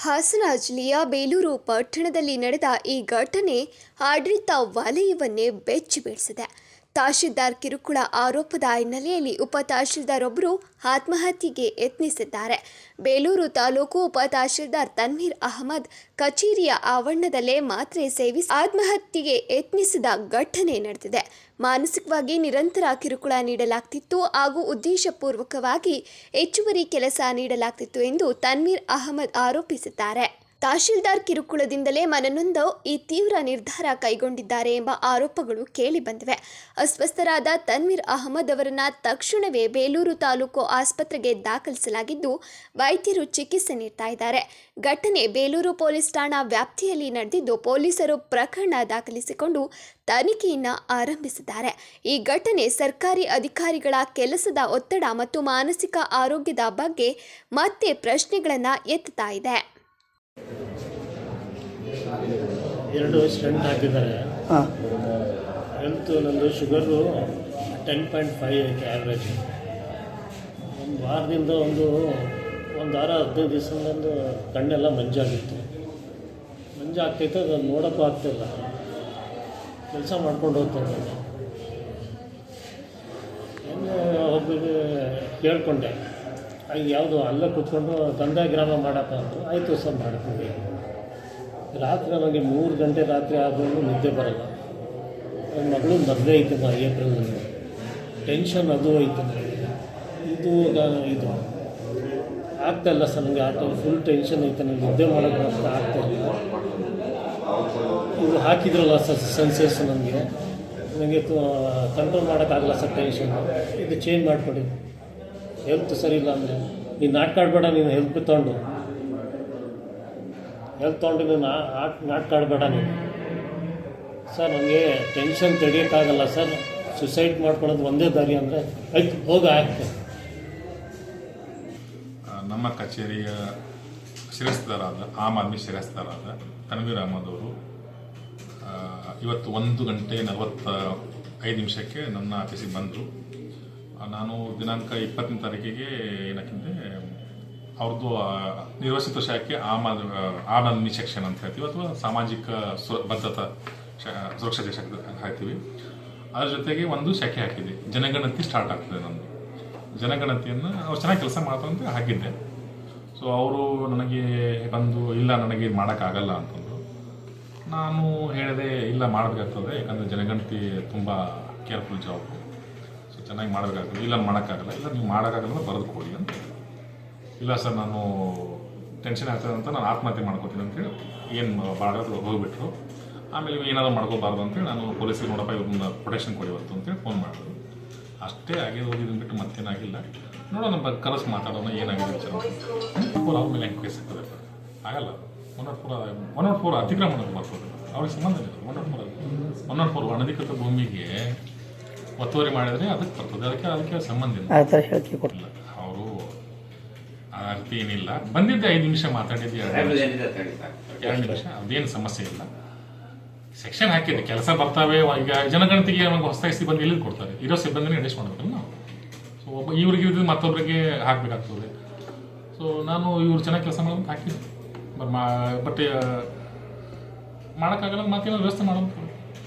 ಹಾಸನ ಜಿಲ್ಲೆಯ ಬೇಲೂರು ಪಟ್ಟಣದಲ್ಲಿ ನಡೆದ ಈ ಘಟನೆ ಆಡಳಿತ ವಲಯವನ್ನೇ ಬೆಚ್ಚಿ ಬೀಳಿಸಿದೆ. ತಹಶೀಲ್ದಾರ್ ಕಿರುಕುಳ ಆರೋಪದ ಹಿನ್ನೆಲೆಯಲ್ಲಿ ಉಪ ತಹಶೀಲ್ದಾರ್ ಆತ್ಮಹತ್ಯೆಗೆ ಯತ್ನಿಸಿದ್ದಾರೆ. ಬೇಲೂರು ತಾಲೂಕು ಉಪ ತಹಶೀಲ್ದಾರ್ ತನ್ವೀರ್ ಅಹಮದ್ ಕಚೇರಿಯ ಆವರಣದಲ್ಲೇ ಮಾತ್ರೆ ಸೇವಿಸಿ ಆತ್ಮಹತ್ಯೆಗೆ ಯತ್ನಿಸಿದ ಘಟನೆ ನಡೆದಿದೆ. ಮಾನಸಿಕವಾಗಿ ನಿರಂತರ ಕಿರುಕುಳ ನೀಡಲಾಗ್ತಿತ್ತು ಹಾಗೂ ಉದ್ದೇಶಪೂರ್ವಕವಾಗಿ ಹೆಚ್ಚುವರಿ ಕೆಲಸ ನೀಡಲಾಗ್ತಿತ್ತು ಎಂದು ತನ್ವೀರ್ ಅಹಮದ್ ಆರೋಪಿಸಿದ್ದಾರೆ. ತಹಶೀಲ್ದಾರ್ ಕಿರುಕುಳದಿಂದಲೇ ಮನನೊಂದ ಈ ತೀವ್ರ ನಿರ್ಧಾರ ಕೈಗೊಂಡಿದ್ದಾರೆ ಎಂಬ ಆರೋಪಗಳು ಕೇಳಿಬಂದಿವೆ ಅಸ್ವಸ್ಥರಾದ ತನ್ವೀರ್ ಅಹಮದ್ ಅವರನ್ನ ತಕ್ಷಣವೇ ಬೇಲೂರು ತಾಲೂಕು ಆಸ್ಪತ್ರೆಗೆ ದಾಖಲಿಸಲಾಗಿದ್ದು, ವೈದ್ಯರು ಚಿಕಿತ್ಸೆ ನೀಡ್ತಾ ಇದ್ದಾರೆ. ಘಟನೆ ಬೇಲೂರು ಪೊಲೀಸ್ ಠಾಣಾ ವ್ಯಾಪ್ತಿಯಲ್ಲಿ ನಡೆದಿದ್ದು, ಪೊಲೀಸರು ಪ್ರಕರಣ ದಾಖಲಿಸಿಕೊಂಡು ತನಿಖೆಯನ್ನು ಆರಂಭಿಸಿದ್ದಾರೆ. ಈ ಘಟನೆ ಸರ್ಕಾರಿ ಅಧಿಕಾರಿಗಳ ಕೆಲಸದ ಒತ್ತಡ ಮತ್ತು ಮಾನಸಿಕ ಆರೋಗ್ಯದ ಬಗ್ಗೆ ಮತ್ತೆ ಪ್ರಶ್ನೆಗಳನ್ನು ಎತ್ತುತ್ತಾ ಇದೆ. ಎರಡು ಸ್ಟಂಟ್ ಹಾಕಿದ್ದಾರೆ. ಹಾಂ. ಹೆಲ್ತ್ ನಂದು ಶುಗರು ಟೆನ್ ಪಾಯಿಂಟ್ ಫೈವ್ ಐತೆ ಆ್ಯಾವ್ರೇಜ್ ಒಂದು ವಾರದಿಂದ ಒಂದು ಒಂದು ವಾರ ಹದಿನೈದು ದಿವಸದಿಂದ ಕಣ್ಣೆಲ್ಲ ಮಂಜಾಗಿತ್ತು. ಮಂಜಾಗ್ತೈತೆ ಅದನ್ನು ನೋಡೋಕ್ಕೂ ಆಗ್ತಿಲ್ಲ. ಕೆಲಸ ಮಾಡ್ಕೊಂಡು ಹೋಗ್ತೇನೆ ನಾನು ಹೆಂಗೆ ಒಬ್ಬರಿಗೆ ಕೇಳಿಕೊಂಡೆ. ಅದು ಯಾವುದು ಅಲ್ಲೇ ಕೂತ್ಕೊಂಡು ತಂದೆ ಗ್ರಾಮ ಮಾಡಪ್ಪ ಅಂದರು ಆಯಿತು ಸರ್ ಮಾಡ್ತೀವಿ. ರಾತ್ರಿ ನನಗೆ ಮೂರು ಗಂಟೆ ರಾತ್ರಿ ಆದ್ರೂ ನಿದ್ದೆ ಬರಲ್ಲ. ನನ್ನ ಮಗಳು ಮದುವೆ ಐತೆ ಏಪ್ರಿಲ್ನಲ್ಲಿ. ಟೆನ್ಷನ್ ಅದು ಐತೆ ಇದು ಇದು. ಆಗ್ತಾಯಿಲ್ಲ ಸರ್, ನನಗೆ ಆ ಟೈಮ್ ಫುಲ್ ಟೆನ್ಷನ್ ಐತೆ ನನಗೆ ನಿದ್ದೆ ಮಾಡೋಕ್ಕೆ ಅಂತ ಆಗ್ತಾಯಿಲ್ಲ ಇದು ಹಾಕಿದ್ರಲ್ಲ ಸರ್ ಸೆನ್ಸೇಸ್ ನನಗೆ. ನನಗೆ ಕಂಟ್ರೋಲ್ ಮಾಡೋಕ್ಕಾಗಲ್ಲ ಸರ್ ಟೆನ್ಷನ್ ಇದು ಚೇಂಜ್ ಮಾಡಿಕೊಡಿ. ಹೆಲ್ತ್ ಸರಿ ಇಲ್ಲ ಅಂದರೆ. ನೀನು ಆಡಬೇಡ, ನೀನು ಹೆಲ್ತ್ ತೊಗೊಂಡು. ಹೆಲ್ತ್ ತೊಗೊಂಡು ನೀನು ಆಟ ನಾಟ್ಕಾಡಬೇಡ ನೀನು. ಸರ್, ನನಗೆ ಟೆನ್ಷನ್ ತಡಿಯೋಕ್ಕಾಗಲ್ಲ ಸರ್. ಸುಸೈಡ್ ಮಾಡ್ಕೊಳ್ಳೋದು ಒಂದೇ ದಾರಿ ಅಂದರೆ ಆಯ್ತು, ಹೋಗ, ಆಯ್ತು. ನಮ್ಮ ಕಚೇರಿಯ ಶಿರಸ್ತಾರಾದ, ಆಮ್ ಆದ್ಮಿ ಶಿರಸ್ತಾರಾದ ತನ್ವೀರ್ ಅಹಮದ್ ಅವರು ಇವತ್ತು ಒಂದು ಗಂಟೆ ನಲವತ್ತ ಐದು ನಿಮಿಷಕ್ಕೆ ನನ್ನ ಆಫೀಸಿಗೆ ಬಂದರು. ನಾನು ದಿನಾಂಕ ಇಪ್ಪತ್ತನೇ ತಾರೀಕಿಗೆ ಏನಕ್ಕಿಂತೆ ಅವ್ರದ್ದು ನಿರ್ವಸಿತ ಶಾಖೆ ಆಮ್ ಆಮ್ ಆದ್ಮಿ ಸೆಕ್ಷನ್ ಅಂತ ಹೇಳ್ತೀವಿ. ಅಥವಾ ಸಾಮಾಜಿಕ ಭದ್ರತಾ ಸುರಕ್ಷತೆ ಶಾಖೆ ಹಾಕ್ತೀವಿ ಅದ್ರ ಜೊತೆಗೆ ಒಂದು ಶಾಖೆ ಹಾಕಿದೆ. ಜನಗಣತಿ ಸ್ಟಾರ್ಟ್ ಆಗ್ತದೆ ನಂದು ಜನಗಣತಿಯನ್ನು ಅವ್ರು ಚೆನ್ನಾಗಿ ಕೆಲಸ ಮಾಡ್ತಾರೆ ಅಂತ ಹಾಕಿದ್ದೆ ಸೊ ಅವರು ನನಗೆ ಬಂದು, ಇಲ್ಲ ನನಗೆ ಮಾಡೋಕ್ಕಾಗಲ್ಲ ಅಂತಂದರು. ನಾನು ಹೇಳಿದೆ, ಇಲ್ಲ ಮಾಡಬೇಕಾಗ್ತದೆ, ಯಾಕಂದರೆ ಜನಗಣತಿ ತುಂಬ ಕೇರ್ಫುಲ್ ಜಾಬ್ ಸೊ ಚೆನ್ನಾಗಿ ಮಾಡಬೇಕಾಗ್ತದೆ. ಇಲ್ಲ ಮಾಡೋಕ್ಕಾಗಲ್ಲ, ಇಲ್ಲ ನೀವು ಮಾಡೋಕ್ಕಾಗಲ್ಲ ಬರೆದು ಕೊಡಿ ಅಂತ. ಇಲ್ಲ ಸರ್ ನಾನು ಟೆನ್ಷನ್ ಆಗ್ತದೆ ಅಂತ ನಾನು ಆತ್ಮಹತ್ಯೆ ಮಾಡ್ಕೋತೀನಿ ಅಂತೇಳಿ ಏನು ಮಾಡೋದು ಹೋಗ್ಬಿಟ್ರು. ಆಮೇಲೆ ಇವು ಏನಾದರೂ ಮಾಡ್ಕೋಬಾರ್ದು ಅಂತೇಳಿ ನಾನು ಪೊಲೀಸಿಗೆ ನೋಡಪ್ಪ ಇವ್ರನ್ನ ಪ್ರೊಟೆಕ್ಷನ್ ಕೊಡಿ ಬರ್ತು ಅಂತೇಳಿ ಫೋನ್ ಮಾಡಿದ್ರು. ಅಷ್ಟೇ ಆಗಿ ಹೋಗಿದ್ದು ಬಿಟ್ಟು ಮತ್ತೇನಾಗಿಲ್ಲ ನೋಡೋಣ ಬ ಕರೆಸ್ ಮಾತಾಡೋಣ ಏನಾಗಿದೆ ವಿಚಾರ. ಫೋರ್ ಅವ್ರ ಮೇಲೆ ಹೆಂಗೆ ಕೇಸ್ ಆಗ್ತದೆ ಸರ್ ಆಗಲ್ಲ. One nought four one nought four ಅತಿಕ್ರಮಣ ಬರ್ತದೆ ಅವ್ರಿಗೆ ಸಂಬಂಧ ಇಲ್ಲ. One nought four one nought four ಅನಧಿಕೃತ ಭೂಮಿಗೆ ಒತ್ತುವರಿ ಮಾಡಿದರೆ ಅದಕ್ಕೆ ಬರ್ತದೆ. ಅದಕ್ಕೆ ಅದಕ್ಕೆ ಸಂಬಂಧ ಇಲ್ಲ. ಅರ್ಥ ಏನಿಲ್ಲ. ಬಂದಿದ್ದೆ ಐದು ನಿಮಿಷ ಮಾತಾಡಿದ್ದೆ ಎರಡು ನಿಮಿಷ. ಅದೇನು ಸಮಸ್ಯೆ ಇಲ್ಲ. ಸೆಕ್ಷನ್ ಹಾಕಿದೆ ಕೆಲಸ ಬರ್ತಾವೆ ಈಗ ಜನಗಣತಿಗೆ ನಮಗೆ ಹೊಸದಾಗಿ ಸಿಬ್ಬಂದಿ ಎಲ್ಲಿ ಕೊಡ್ತಾರೆ? ಇರೋ ಸಿಬ್ಬಂದಿನ ಅಡ್ಜಸ್ಟ್ ಮಾಡ್ಬೇಕಲ್ಲ ನಾವು. ಸೊ ಒಬ್ಬ ಇವ್ರಿಗೆ ಇದ್ದು ಮತ್ತೊಬ್ಬರಿಗೆ ಹಾಕಬೇಕಾಗ್ತದೆ. ಸೊ ನಾನು ಇವ್ರು ಚೆನ್ನಾಗಿ ಕೆಲಸ ಮಾಡೋದು ಹಾಕಿದ್ದೆ. ಬಟ್ ಮಾಡೋಕ್ಕಾಗಲ್ಲ ಮತ್ತೇನೋ ವ್ಯವಸ್ಥೆ ಮಾಡೋದು